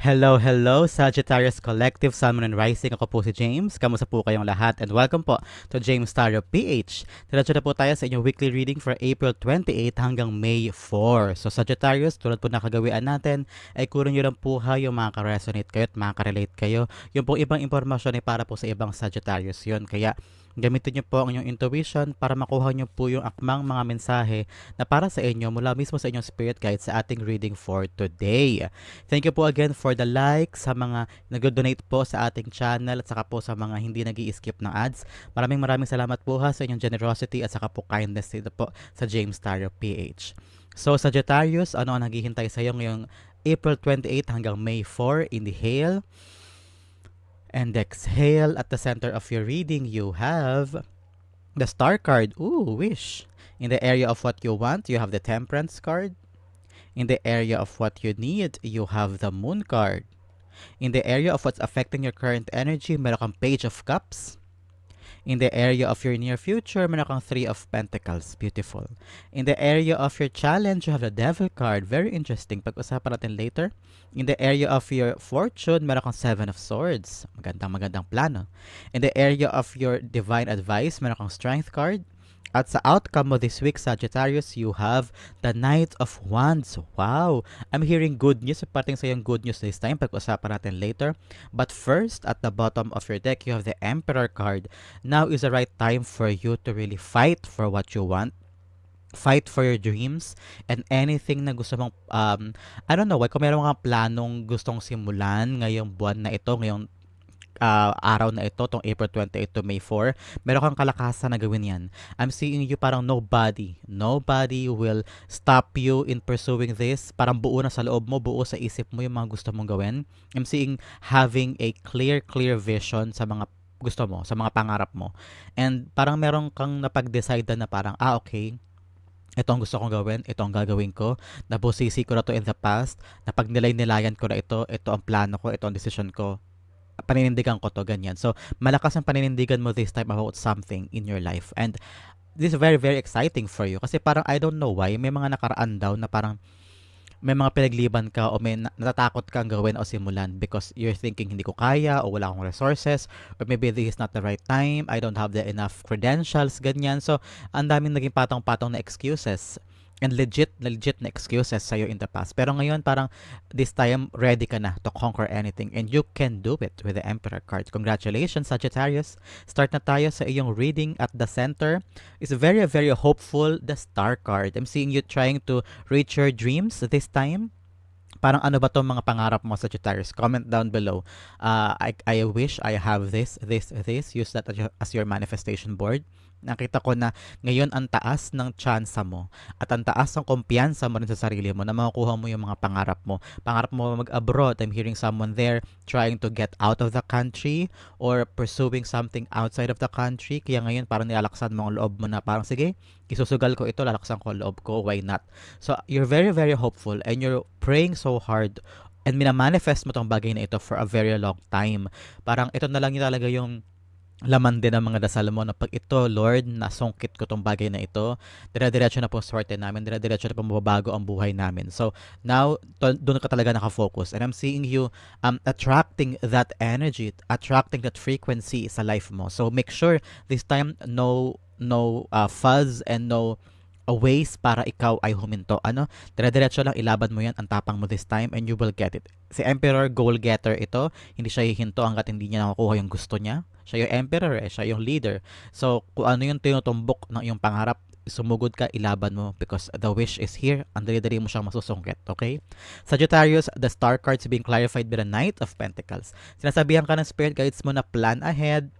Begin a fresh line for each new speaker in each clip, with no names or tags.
Hello, hello, Sagittarius Collective, Sun, Moon, and Rising. Ako po si James. Kamusta po kayong lahat? And welcome po to James Tarot PH. Diretso na po tayo sa inyong weekly reading for April 28 hanggang May 4. So Sagittarius, tulad po nakagawian natin, ay kunin nyo lang po ha yung mga ka-resonate kayo at mga ka-relate kayo. Yung pong ibang impormasyon ay para po sa ibang Sagittarius yun. Kaya Gamitin niyo po ang inyong intuition para makuha niyo po yung akmang mga mensahe na para sa inyo mula mismo sa inyong spirit guide sa ating reading for today. Thank you po again for the like sa mga nag-donate po sa ating channel at saka po sa mga hindi nag skip ng ads. Maraming maraming salamat po ha sa inyong generosity at saka po kindness dito po sa James Tario PH. So Sagittarius, ano ang naghihintay sa iyo ngayong April 28 hanggang May 4? Inhale and exhale at the center of your reading you have the star card. Ooh wish. In the area of what you want you have the temperance card. In the area of what you need you have the moon card. In the area of what's affecting your current energy meron kang page of cups In the area of your near future, meron kang Three of Pentacles. Beautiful. In the area of your challenge, you have the Devil card. Very interesting. Pag-usapan natin later. In the area of your fortune, meron kang Seven of Swords. Magandang magandang plano. In the area of your divine advice, meron kang Strength card. At sa outcome mo this week, Sagittarius, you have the Knight of Wands. Wow! I'm hearing good news. Parting sa yung good news this time. Pag-usapan natin later. But first, at the bottom of your deck, you have the Emperor card. Now is the right time for you to really fight for what you want fight for your dreams and anything na gusto mong um I don't know, kung meron kang planong gustong simulan ngayong buwan na ito, ngayong uh, araw na ito, tong April 28 to May 4, meron kang kalakasan na gawin yan. I'm seeing you parang nobody. Nobody will stop you in pursuing this. Parang buo na sa loob mo, buo sa isip mo yung mga gusto mong gawin. I'm seeing having a clear, clear vision sa mga gusto mo, sa mga pangarap mo. And parang meron kang napag-decide na parang, ah, okay, ito ang gusto kong gawin, ito ang gagawin ko, nabusisi ko na to in the past, napag nilay-nilayan ko na ito, ito ang plano ko, ito ang decision ko, paninindigan ko to, ganyan. So, malakas ang paninindigan mo this time about something in your life. And this is very, very exciting for you. Kasi parang, I don't know why, may mga nakaraan daw na parang, may mga pinagliban ka o may natatakot kang gawin o simulan because you're thinking hindi ko kaya o wala akong resources or maybe this is not the right time, I don't have the enough credentials, ganyan. So, ang daming naging patong-patong na excuses and legit legit na excuses sa'yo in the past. Pero ngayon parang this time ready ka na to conquer anything and you can do it with the Emperor card. Congratulations Sagittarius. Start na tayo sa iyong reading at the center. Is very very hopeful the Star card. I'm seeing you trying to reach your dreams this time. Parang ano ba tong mga pangarap mo Sagittarius? Comment down below. Uh, I, I wish I have this, this, this. Use that as your manifestation board nakita ko na ngayon ang taas ng tsansa mo at ang taas ng kumpiyansa mo rin sa sarili mo na makukuha mo yung mga pangarap mo. Pangarap mo mag-abroad. I'm hearing someone there trying to get out of the country or pursuing something outside of the country. Kaya ngayon parang nilalaksan mo ang loob mo na parang sige, isusugal ko ito, lalaksan ko ang loob ko, why not? So you're very very hopeful and you're praying so hard and minamanifest mo tong bagay na ito for a very long time. Parang ito na lang yung talaga yung laman din ang mga dasal mo na pag ito, Lord, nasungkit ko tong bagay na ito, dire-diretso na po swerte namin, dire-diretso na po mababago ang buhay namin. So, now, doon ka talaga nakafocus. And I'm seeing you um, attracting that energy, attracting that frequency sa life mo. So, make sure this time, no no uh, fuzz and no ways para ikaw ay huminto. Ano? Dire-diretso lang ilaban mo yan, ang tapang mo this time and you will get it. Si Emperor goal getter ito, hindi siya hihinto hanggat hindi niya nakukuha yung gusto niya. Siya yung emperor eh, siya yung leader. So, kung ano yung tinutumbok ng iyong pangarap, sumugod ka, ilaban mo because the wish is here. Ang dali-dali mo siyang masusungkit, okay? Sagittarius, the star cards being clarified by the Knight of Pentacles. Sinasabihan ka ng spirit guides mo na plan ahead,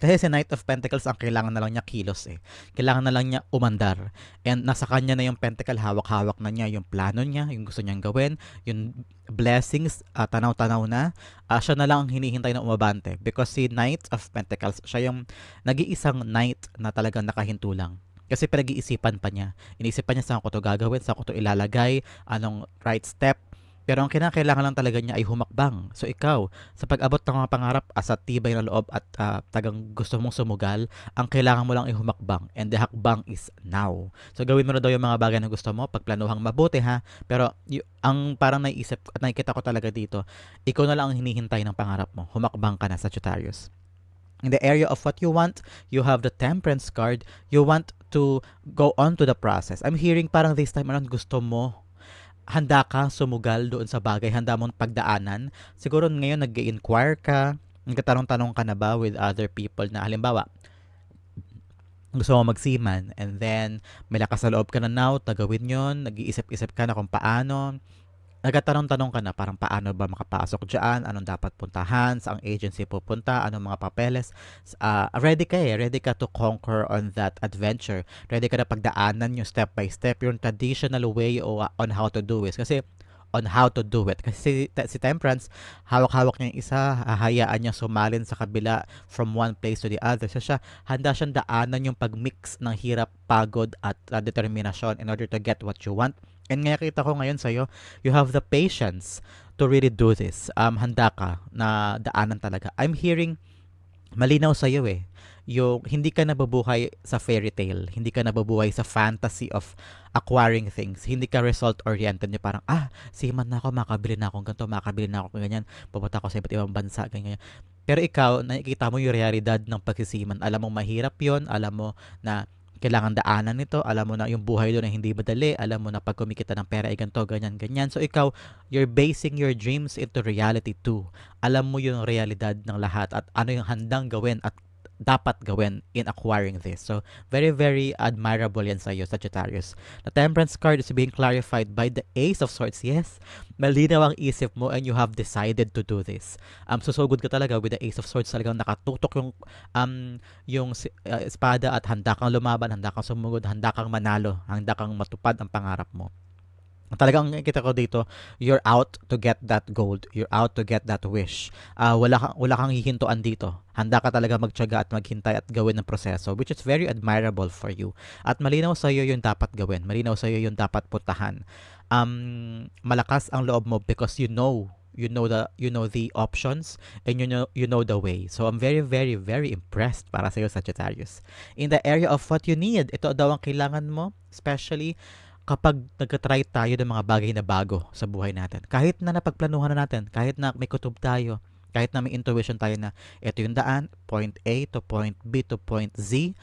kasi si Knight of Pentacles ang kailangan na lang niya kilos eh. Kailangan na lang niya umandar. And nasa kanya na yung Pentacle, hawak-hawak na niya yung plano niya, yung gusto niyang gawin, yung blessings, uh, tanaw-tanaw na. Uh, siya na lang ang hinihintay na umabante. Because si Knight of Pentacles, siya yung nag-iisang knight na talagang nakahinto lang. Kasi pinag-iisipan pa niya. Iniisipan niya saan ko to gagawin, saan ko to ilalagay, anong right step, Pero ang kinakailangan lang talaga niya ay humakbang. So ikaw, sa pag-abot ng mga pangarap as a tibay na loob at ah, tagang gusto mong sumugal, ang kailangan mo lang ay humakbang. And the hakbang is now. So gawin mo na daw yung mga bagay na gusto mo, pagplanuhang mabuti ha. Pero y- ang parang naiisip at nakikita ko talaga dito, ikaw na lang ang hinihintay ng pangarap mo. Humakbang ka na, Sagittarius. In the area of what you want, you have the temperance card. You want to go on to the process. I'm hearing parang this time around gusto mo handa ka sumugal doon sa bagay, handa mong pagdaanan. Siguro ngayon nag inquire ka, nagtatanong-tanong ka na ba with other people na halimbawa, gusto mo magsiman and then may lakas sa loob ka na now, tagawin yon nag-iisip-isip ka na kung paano, nagtatanong-tanong ka na parang paano ba makapasok dyan, anong dapat puntahan, saang agency pupunta, anong mga papeles. Uh, ready ka eh, ready ka to conquer on that adventure. Ready ka na pagdaanan yung step by step, yung traditional way o, uh, on how to do it. Kasi on how to do it. Kasi si, si Temperance, hawak-hawak niya yung isa, hahayaan niya sumalin sa kabila from one place to the other. So siya, handa siyang daanan yung pag-mix ng hirap, pagod, at uh, determinasyon in order to get what you want. And nga kita ko ngayon sa'yo, you have the patience to really do this. Um, handa ka na daanan talaga. I'm hearing, malinaw sa'yo eh yung hindi ka nabubuhay sa fairy tale, hindi ka nabubuhay sa fantasy of acquiring things, hindi ka result oriented, yung parang ah, siman na ako, makabili na ako ganito, makabili na ako ganyan, pupunta ako sa iba't ibang bansa, ganyan. Pero ikaw, nakikita mo yung realidad ng pagsisiman. Alam mo mahirap yon alam mo na kailangan daanan nito, alam mo na yung buhay doon ay hindi madali, alam mo na pag kumikita ng pera ay ganito, ganyan, ganyan. So ikaw, you're basing your dreams into reality too. Alam mo yung realidad ng lahat at ano yung handang gawin at dapat gawin in acquiring this. So, very, very admirable yan sa iyo, Sagittarius. The Temperance card is being clarified by the Ace of Swords. Yes, malinaw ang isip mo and you have decided to do this. Um, so, so good ka talaga with the Ace of Swords. Talagang nakatutok yung, um, yung uh, espada at handa kang lumaban, handa kang sumugod, handa kang manalo, handa kang matupad ang pangarap mo talagang kita ko dito, you're out to get that gold. You're out to get that wish. Uh, wala, kang, wala kang hihintuan dito. Handa ka talaga magtyaga at maghintay at gawin ng proseso, which is very admirable for you. At malinaw sa iyo yung dapat gawin. Malinaw sa iyo yung dapat puntahan. Um, malakas ang loob mo because you know you know the you know the options and you know you know the way. So I'm very very very impressed para sa iyo Sagittarius. In the area of what you need, ito daw ang kailangan mo, especially kapag nagka-try tayo ng mga bagay na bago sa buhay natin. Kahit na napagplanuhan na natin, kahit na may kutob tayo, kahit na may intuition tayo na ito yung daan, point A to point B to point Z,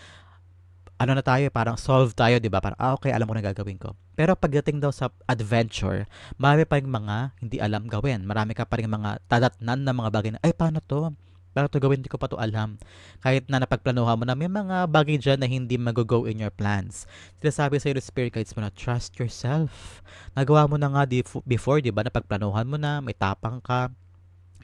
ano na tayo, parang solve tayo, di ba? Parang, ah, okay, alam ko na gagawin ko. Pero pagdating daw sa adventure, marami pa rin mga hindi alam gawin. Marami ka pa rin mga tadatnan na mga bagay na, ay, paano to? Pero to gawin, hindi ko pa to alam. Kahit na napagplanuhan mo na may mga bagay dyan na hindi mag-go in your plans. Sinasabi sa iyo spirit guides mo na trust yourself. Nagawa mo na nga before, di ba? Napagplanuhan mo na, may tapang ka.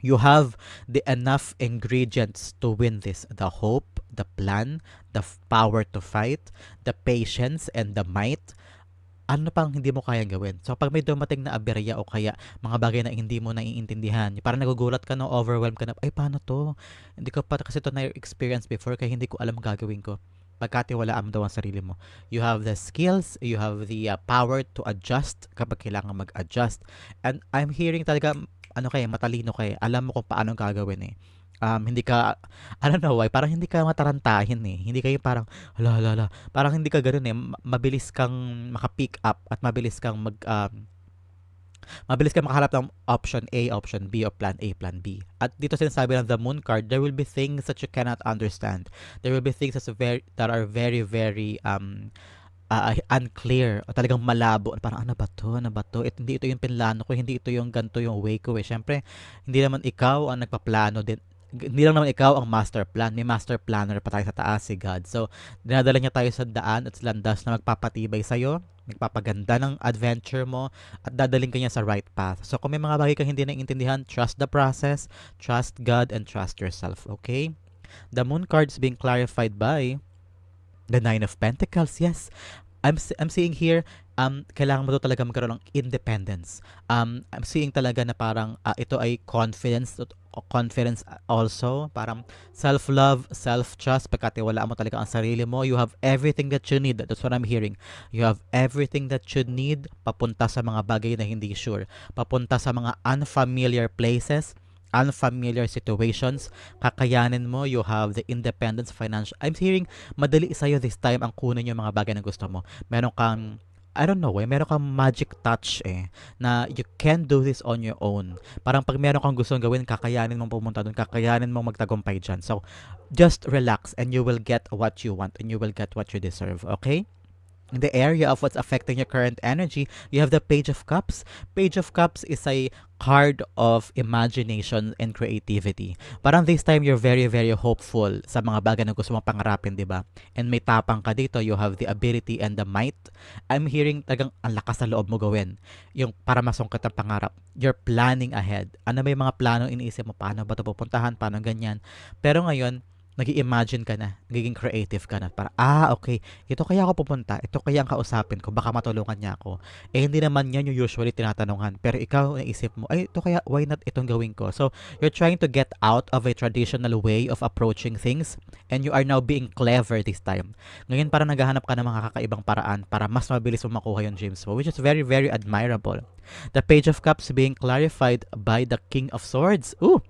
You have the enough ingredients to win this. The hope, the plan, the power to fight, the patience, and the might ano pang hindi mo kayang gawin. So pag may dumating na aberya o kaya mga bagay na hindi mo naiintindihan, parang nagugulat ka no, overwhelmed ka na, ay paano to? Hindi ko pa kasi to na-experience before kaya hindi ko alam gagawin ko. Pagkatiwalaan mo daw ang sarili mo. You have the skills, you have the uh, power to adjust kapag kailangan mag-adjust. And I'm hearing talaga, ano kaya, matalino kaya, alam mo kung paano gagawin eh um, hindi ka, I don't know why, parang hindi ka matarantahin eh. Hindi kayo parang, hala, hala, hala. Parang hindi ka ganoon eh. Mabilis kang maka-pick up at mabilis kang mag, um, mabilis kang makahanap ng option A, option B, o plan A, plan B. At dito sinasabi ng the moon card, there will be things that you cannot understand. There will be things that's very, that are very, very, um, uh, unclear o talagang malabo parang ano ba to ano ba to It, hindi ito yung pinlano ko hindi ito yung ganto yung way ko eh syempre hindi naman ikaw ang nagpaplano din hindi lang naman ikaw ang master plan. May master planner pa tayo sa taas si God. So, dinadala niya tayo sa daan at landas na magpapatibay sa'yo, nagpapaganda ng adventure mo, at dadaling ka niya sa right path. So, kung may mga bagay kang hindi naiintindihan, trust the process, trust God, and trust yourself. Okay? The moon card is being clarified by the Nine of Pentacles. Yes, I'm, I'm seeing here, um, kailangan mo to talaga magkaroon ng independence. Um, I'm seeing talaga na parang uh, ito ay confidence confidence also, parang self-love, self-trust, pagkatiwalaan mo talaga ang sarili mo, you have everything that you need. That's what I'm hearing. You have everything that you need papunta sa mga bagay na hindi sure. Papunta sa mga unfamiliar places, unfamiliar situations, kakayanin mo, you have the independence financial. I'm hearing, madali sa'yo this time ang kunin yung mga bagay na gusto mo. Meron kang I don't know eh, meron kang magic touch eh, na you can do this on your own. Parang pag meron kang gustong gawin, kakayanin mong pumunta doon, kakayanin mong magtagumpay dyan. So, just relax and you will get what you want and you will get what you deserve, okay? In the area of what's affecting your current energy, you have the Page of Cups. Page of Cups is a card of imagination and creativity. Parang this time, you're very, very hopeful sa mga bagay na gusto mong pangarapin, di ba? And may tapang ka dito, you have the ability and the might. I'm hearing tagang ang lakas sa loob mo gawin. Yung para masungkat ang pangarap. You're planning ahead. Ano may mga plano iniisip mo? Paano ba ito pupuntahan? Paano ganyan? Pero ngayon, nag imagine ka na, nagiging creative ka na. Para, ah, okay, ito kaya ako pupunta, ito kaya ang kausapin ko, baka matulungan niya ako. Eh, hindi naman yan yung usually tinatanungan. Pero ikaw, naisip mo, ay, ito kaya, why not itong gawin ko? So, you're trying to get out of a traditional way of approaching things and you are now being clever this time. Ngayon, para naghahanap ka ng mga kakaibang paraan para mas mabilis mo makuha yung dreams mo, which is very, very admirable. The Page of Cups being clarified by the King of Swords. Ooh!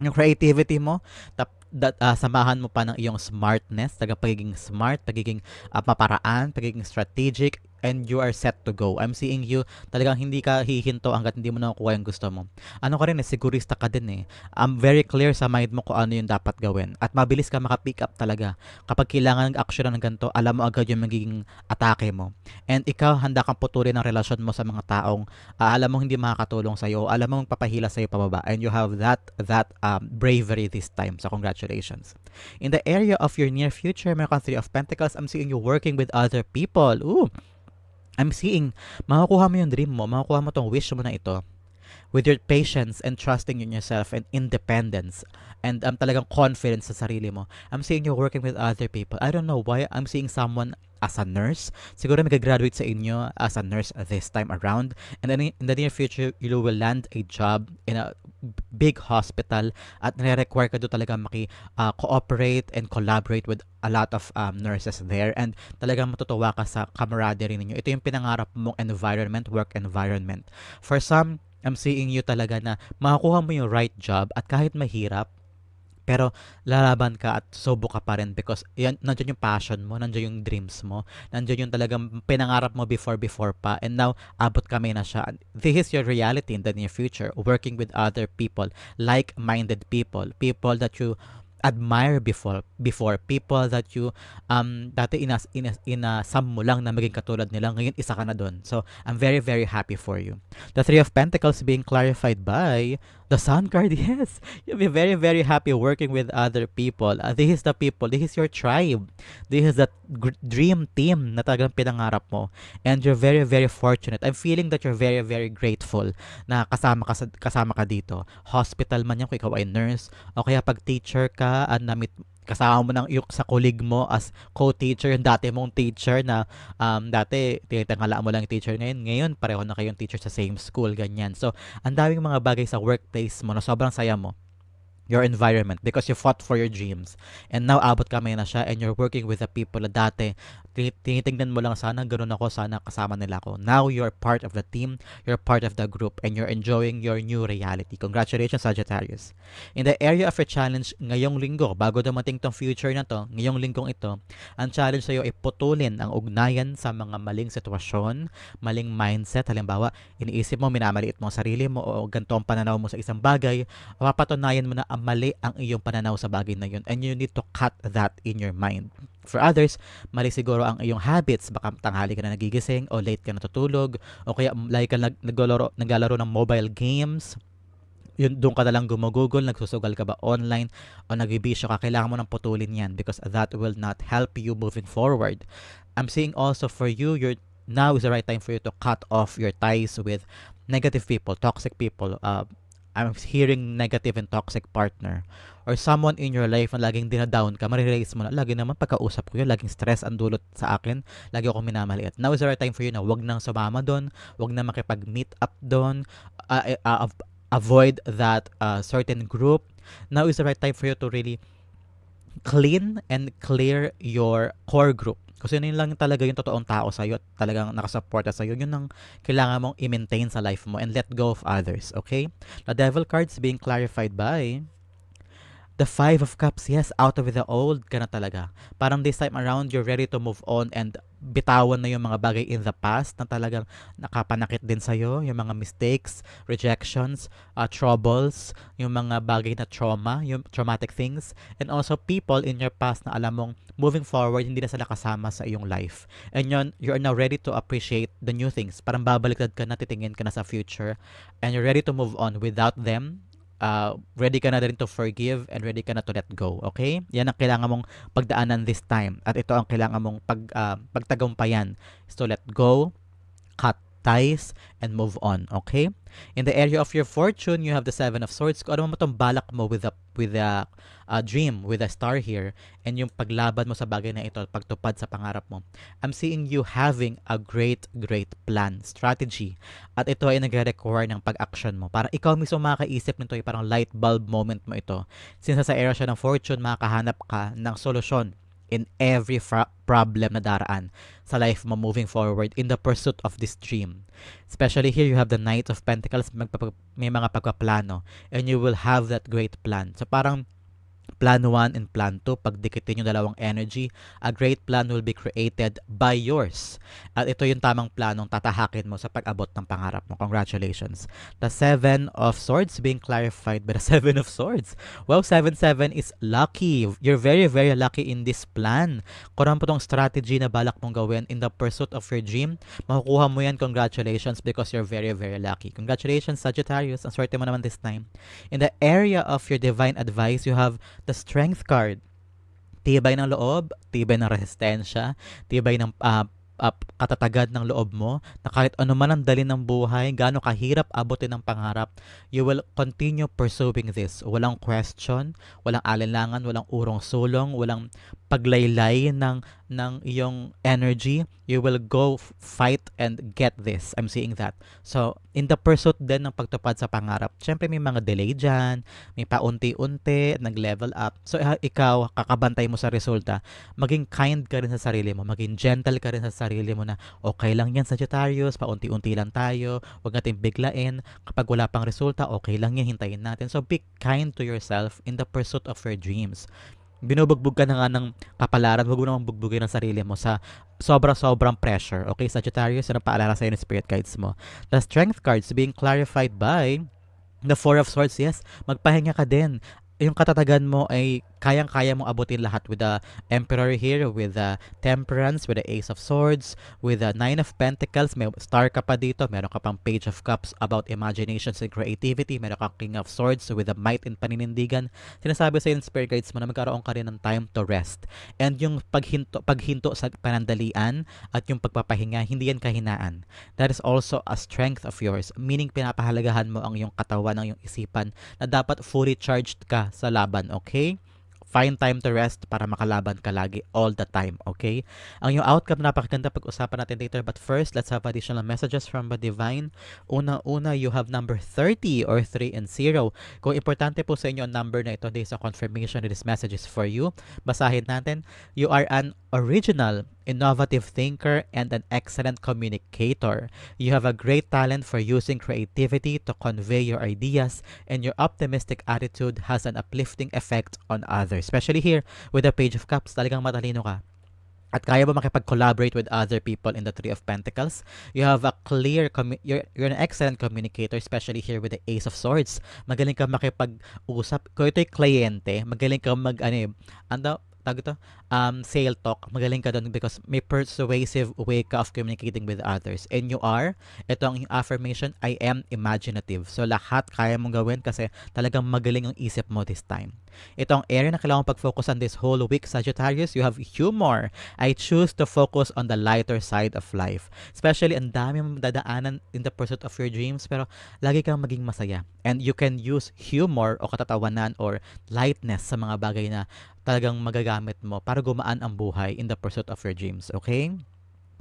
yung creativity mo, tap, that, uh, samahan mo pa ng iyong smartness, taga pagiging smart, pagiging uh, maparaan, pagiging strategic, and you are set to go. I'm seeing you, talagang hindi ka hihinto hanggat hindi mo nakukuha yung gusto mo. Ano ka rin eh, sigurista ka din eh. I'm very clear sa mind mo kung ano yung dapat gawin. At mabilis ka makapick up talaga. Kapag kailangan ng action ng ganito, alam mo agad yung magiging atake mo. And ikaw, handa kang putulin ang relasyon mo sa mga taong uh, alam mo hindi makakatulong sa'yo, alam mo papahila sa'yo pababa. And you have that, that um, bravery this time. So congratulations. In the area of your near future, meron of Pentacles, I'm seeing you working with other people. Ooh, I'm seeing, makukuha mo yung dream mo, makukuha mo tong wish mo na ito with your patience and trusting in yourself and independence and um, talagang confidence sa sarili mo. I'm seeing you working with other people. I don't know why I'm seeing someone as a nurse. Siguro may graduate sa inyo as a nurse this time around. And then in the near future, you will land a job in a big hospital at nire-require ka doon talaga maki-cooperate uh, and collaborate with a lot of um, nurses there and talagang matutuwa ka sa camaraderie ninyo. Ito yung pinangarap mong environment, work environment. For some, I'm seeing you talaga na makakuha mo yung right job at kahit mahirap, pero lalaban ka at sobo ka pa rin because yan, nandiyan yung passion mo, nandiyan yung dreams mo, nandiyan yung talagang pinangarap mo before before pa and now abot kami na siya. This is your reality in the near future, working with other people, like-minded people, people that you admire before before people that you um dati inas inas inasam mo lang na maging katulad nila. Ngayon isa ka na doon so I'm very very happy for you. The three of pentacles being clarified by The Sun card, yes. You'll be very, very happy working with other people. Uh, this is the people. This is your tribe. This is that dream team na talagang pinangarap mo. And you're very, very fortunate. I'm feeling that you're very, very grateful na kasama ka, kasama ka dito. Hospital man yan kung ikaw ay nurse. O kaya pag teacher ka at namit kasama mo ng yung sa colleague mo as co-teacher, yung dati mong teacher na um, dati tinitangala mo lang yung teacher ngayon, ngayon pareho na kayong teacher sa same school, ganyan. So, ang daming mga bagay sa workplace mo na sobrang saya mo your environment because you fought for your dreams. And now abot kami na siya and you're working with the people na dati tinitingnan mo lang sana ganun ako sana kasama nila ako. Now you're part of the team you're part of the group and you're enjoying your new reality. Congratulations Sagittarius. In the area of your challenge ngayong linggo bago dumating tong future na to ngayong linggong ito ang challenge sa iyo ay putulin ang ugnayan sa mga maling sitwasyon maling mindset. Halimbawa iniisip mo minamaliit mo ang sarili mo o ganito ang pananaw mo sa isang bagay papatunayan mo na mali ang iyong pananaw sa bagay na yun and you need to cut that in your mind For others, mali siguro ang iyong habits. Baka tanghali ka na nagigising o late ka natutulog o kaya lagi ka nag, naglalaro, naglalaro ng mobile games yun, doon ka na lang gumagugol, nagsusugal ka ba online o nagbibisyo ka, kailangan mo nang putulin yan because that will not help you moving forward. I'm seeing also for you, you're, now is the right time for you to cut off your ties with negative people, toxic people, uh, I'm hearing negative and toxic partner or someone in your life na laging dinadown ka, marirealize mo na, lagi naman pagkausap ko yun, laging stress ang dulot sa akin, lagi ako minamaliit. Now is the right time for you na wag nang sumama doon, wag na makipag-meet up doon, uh, uh, avoid that uh, certain group. Now is the right time for you to really clean and clear your core group. Kasi yun lang talaga yung totoong tao sa'yo at talagang nakasuporta sa'yo. Yun ang kailangan mong i-maintain sa life mo and let go of others, okay? The devil cards being clarified by the five of cups, yes, out of the old ka na talaga. Parang this time around, you're ready to move on and bitawan na yung mga bagay in the past na talagang nakapanakit din sa'yo, yung mga mistakes, rejections, uh, troubles, yung mga bagay na trauma, yung traumatic things, and also people in your past na alam mong moving forward, hindi na sila kasama sa iyong life. And yun, you are now ready to appreciate the new things. Parang babaliktad ka na, titingin ka na sa future, and you're ready to move on without them, uh, ready ka na rin to forgive and ready ka na to let go. Okay? Yan ang kailangan mong pagdaanan this time. At ito ang kailangan mong pag, uh, pagtagumpayan is to let go, cut ties, and move on. Okay? In the area of your fortune, you have the Seven of Swords. Kung ano mo itong balak mo with a, with a uh, dream, with a star here, and yung paglaban mo sa bagay na ito, pagtupad sa pangarap mo, I'm seeing you having a great, great plan, strategy. At ito ay nagre-require ng pag-action mo. Para ikaw mismo makakaisip nito, parang light bulb moment mo ito. Since sa area siya ng fortune, makakahanap ka ng solusyon in every fra- problem na daraan sa life mo moving forward in the pursuit of this dream. Especially here, you have the Knight of Pentacles, magpapag- may mga pagpaplano, and you will have that great plan. So parang Plan 1 and Plan 2, pagdikitin yung dalawang energy, a great plan will be created by yours. At ito yung tamang planong tatahakin mo sa pag-abot ng pangarap mo. Congratulations. The Seven of Swords being clarified by the Seven of Swords. Well, 7-7 is lucky. You're very, very lucky in this plan. Kung ano po tong strategy na balak mong gawin in the pursuit of your dream, makukuha mo yan. Congratulations because you're very, very lucky. Congratulations, Sagittarius. Ang swerte mo naman this time. In the area of your divine advice, you have the strength card. Tibay ng loob, tibay ng resistensya, tibay ng uh, uh, katatagad ng loob mo na kahit ano man ang dali ng buhay, gaano kahirap abutin ng pangarap, you will continue pursuing this. Walang question, walang alinlangan, walang urong sulong, walang paglaylay ng ng iyong energy, you will go fight and get this. I'm seeing that. So, in the pursuit din ng pagtupad sa pangarap, syempre may mga delay dyan, may paunti-unti, nag-level up. So, ikaw, kakabantay mo sa resulta, maging kind ka rin sa sarili mo, maging gentle ka rin sa sarili mo na okay lang yan Sagittarius, paunti-unti lang tayo, huwag natin biglain. Kapag wala pang resulta, okay lang yan, hintayin natin. So, be kind to yourself in the pursuit of your dreams binubugbog ka na nga ng kapalaran, huwag mo namang bugbugin ang sarili mo sa sobra-sobrang pressure. Okay, Sagittarius, ano paalala sa'yo ng spirit guides mo? The strength cards being clarified by the Four of Swords, yes, magpahinga ka din. Yung katatagan mo ay kayang-kaya mong abutin lahat with the Emperor here, with the Temperance, with the Ace of Swords, with the Nine of Pentacles, may star ka pa dito, meron ka pang Page of Cups about imaginations and creativity, meron ka King of Swords with the Might and Paninindigan. Sinasabi sa spirit guides mo na magkaroon ka rin ng time to rest. And yung paghinto, paghinto sa panandalian at yung pagpapahinga, hindi yan kahinaan. That is also a strength of yours, meaning pinapahalagahan mo ang iyong katawan, ang iyong isipan na dapat fully charged ka sa laban, okay? Find time to rest para makalaban ka lagi all the time, okay? Ang yung outcome napakaganda pag-usapan natin later. But first, let's have additional messages from the Divine. Una-una, you have number 30 or 3 and 0. Kung importante po sa inyo ang number na ito, this is a confirmation that this message is for you. Basahin natin. You are an original innovative thinker, and an excellent communicator. You have a great talent for using creativity to convey your ideas, and your optimistic attitude has an uplifting effect on others. Especially here with the Page of Cups, talagang matalino ka. At kaya mo makipag-collaborate with other people in the Three of Pentacles. You have a clear, you're, you're an excellent communicator, especially here with the Ace of Swords. Magaling ka makipag-usap. Kung ito'y kliyente, magaling ka mag, ano ano, tag ito, um, sale talk, magaling ka doon because may persuasive way ka of communicating with others. And you are, ito ang affirmation, I am imaginative. So lahat kaya mong gawin kasi talagang magaling ang isip mo this time. Ito ang area na kailangan pag-focus on this whole week, Sagittarius. You have humor. I choose to focus on the lighter side of life. Especially, ang dami mong dadaanan in the pursuit of your dreams, pero lagi kang maging masaya. And you can use humor o katatawanan or lightness sa mga bagay na talagang magagamit mo para gumaan ang buhay in the pursuit of your dreams. Okay?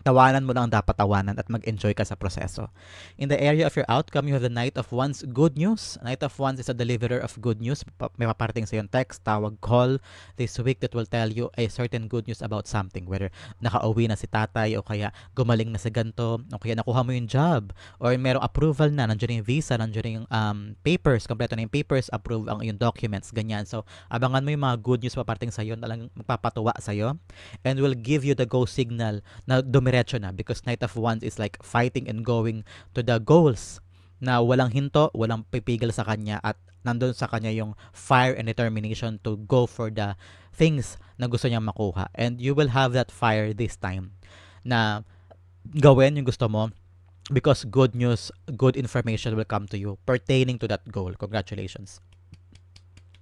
Tawanan mo lang ang dapat tawanan at mag-enjoy ka sa proseso. In the area of your outcome, you have the Knight of Wands good news. Knight of Wands is a deliverer of good news. May paparating sa yung text, tawag, call this week that will tell you a certain good news about something. Whether nakauwi na si tatay o kaya gumaling na sa ganito o kaya nakuha mo yung job or merong approval na, nandiyan na yung visa, nandiyan na yung um, papers, kompleto na yung papers, approve ang yung documents, ganyan. So, abangan mo yung mga good news paparating sa iyo, talagang magpapatuwa sa iyo and will give you the go signal na dumiretso na because Knight of Wands is like fighting and going to the goals na walang hinto, walang pipigil sa kanya at nandun sa kanya yung fire and determination to go for the things na gusto niyang makuha. And you will have that fire this time na gawin yung gusto mo because good news, good information will come to you pertaining to that goal. Congratulations.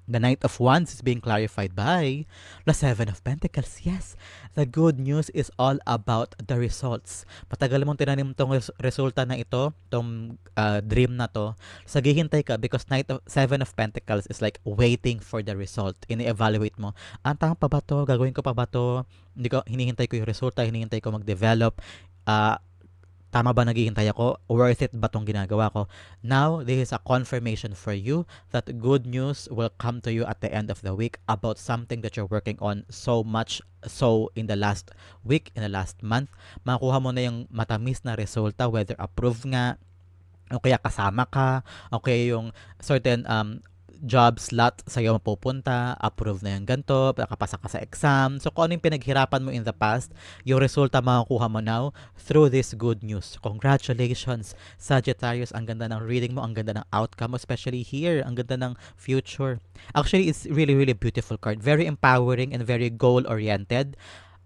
The Knight of Wands is being clarified by the Seven of Pentacles. Yes, the good news is all about the results. Patagal mong tinanim tong res- resulta na ito, tong uh, dream na to, saghihintay ka because Knight of Seven of Pentacles is like waiting for the result. Ini-evaluate mo, ah, tama pa ba to? Gagawin ko pa ba to? Hindi ko, hinihintay ko yung resulta, hinihintay ko mag-develop. Ah, tama ba naghihintay ako? Worth it ba tong ginagawa ko? Now, this is a confirmation for you that good news will come to you at the end of the week about something that you're working on so much so in the last week, in the last month. Makuha mo na yung matamis na resulta, whether approve nga, o kaya kasama ka, o kaya yung certain um, job slot sa'yo mapupunta, approve na yung ganito, nakapasa ka sa exam. So, kung ano yung pinaghirapan mo in the past, yung resulta makukuha mo now through this good news. Congratulations, Sagittarius. Ang ganda ng reading mo, ang ganda ng outcome mo, especially here. Ang ganda ng future. Actually, it's really, really beautiful card. Very empowering and very goal-oriented.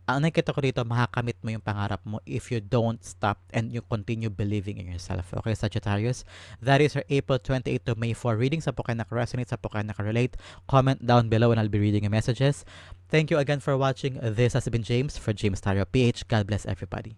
Ang nakikita ko dito, makakamit mo yung pangarap mo if you don't stop and you continue believing in yourself. Okay, Sagittarius? That is our April 28 to May 4 reading. Sa po kayo nakaresonate, sa po kayo nakarelate. Comment down below and I'll be reading your messages. Thank you again for watching. This has been James for James Tario PH. God bless everybody.